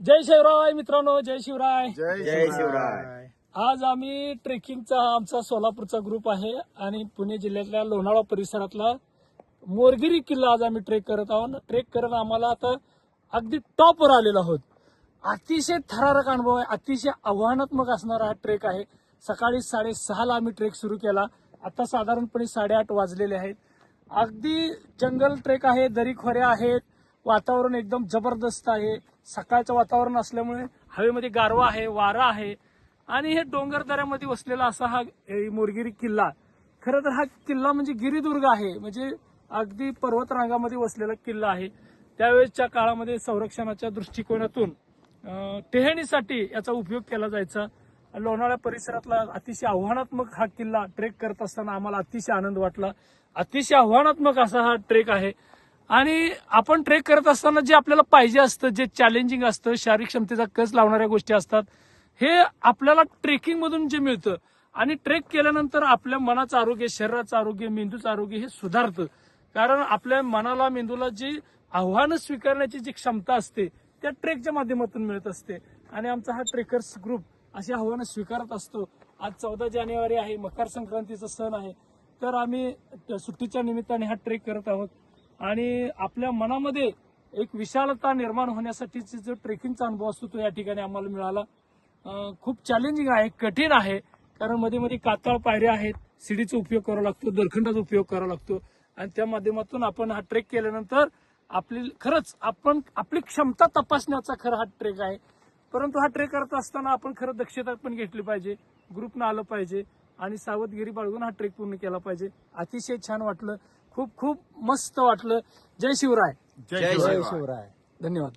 जय शिवराय मित्रांनो जय शिवराय. जय शिवराय. आज आम्ही ट्रेकिंगचा आमचा सोलापूरचा ग्रुप आहे आणि पुणे जिल्ह्यातल्या लोणावळा परिसरातला मोरगिरी किल्ला आज आम्ही ट्रेक करत आहोत. ट्रेक करत आम्हाला आता अगदी टॉपवर आलेलो आहोत. अतिशय थरारक अनुभव आहे अतिशय आव्हानात्मक असणारा हा ट्रेक आहे. सकाळी साडेसहाला आम्ही ट्रेक सुरू केला. आता साधारणपणे साडेआठ वाजलेले आहेत. अगदी जंगल ट्रेक आहे दरीखोऱ्या आहेत. वातावरण एकदम जबरदस्त आहे. सकाळचं वातावरण असल्यामुळे हवेमध्ये गारवा आहे वारा आहे. आणि हे डोंगर दऱ्यामध्ये वसलेला असा हा ए, मोरगिरी किल्ला. खरं तर हा किल्ला म्हणजे गिरिदुर्ग आहे. म्हणजे अगदी पर्वतरांगामध्ये वसलेला किल्ला आहे. त्यावेळेसच्या काळामध्ये संरक्षणाच्या दृष्टिकोनातून टेहणीसाठी याचा उपयोग केला जायचा. लोणावळा परिसरातला अतिशय आव्हानात्मक हा किल्ला ट्रेक करत असताना आम्हाला अतिशय आनंद वाटला. अतिशय आव्हानात्मक असा हा ट्रेक आहे. आणि आपण ट्रेक करत असताना जे आपल्याला पाहिजे असतं जे चॅलेंजिंग असतं शारीरिक क्षमतेचा कस लावणाऱ्या गोष्टी असतात हे आपल्याला ट्रेकिंगमधून जे मिळतं. आणि ट्रेक केल्यानंतर आपल्या मनाचं आरोग्य शरीराचं आरोग्य मेंदूचं आरोग्य हे सुधारतं. कारण आपल्या मनाला मेंदूला जी आव्हानं स्वीकारण्याची जी क्षमता असते त्या ट्रेकच्या माध्यमातून मिळत असते. आणि आमचा हा ट्रेकर्स ग्रुप अशी आव्हानं स्वीकारत असतो. आज चौदा जानेवारी आहे मकर संक्रांतीचा सण आहे. तर आम्ही सुट्टीच्या निमित्ताने हा ट्रेक करत आहोत. आणि आपल्या मनामध्ये एक विशालता निर्माण होण्यासाठीचा जो ट्रेकिंगचा अनुभव असतो तो या ठिकाणी आम्हाला मिळाला. खूप चॅलेंजिंग आहे कठीण आहे कारण मध्ये मध्ये कातळ पायऱ्या आहेत सीडीचा उपयोग करावा लागतो दरखंडाचा उपयोग करावा लागतो. आणि त्या माध्यमातून आपण हा ट्रेक केल्यानंतर आपली खरंच आपण आपली क्षमता तपासण्याचा खरं हा ट्रेक आहे. परंतु हा ट्रेक करत असताना आपण खरं दक्षता पण घेतली पाहिजे ग्रुपनं आलं पाहिजे आणि सावधगिरी बाळगून हा ट्रेक पूर्ण केला पाहिजे. अतिशय छान वाटलं. खूप खूप मस्त वाटलं. जय शिवराय. जय शिवराय. धन्यवाद.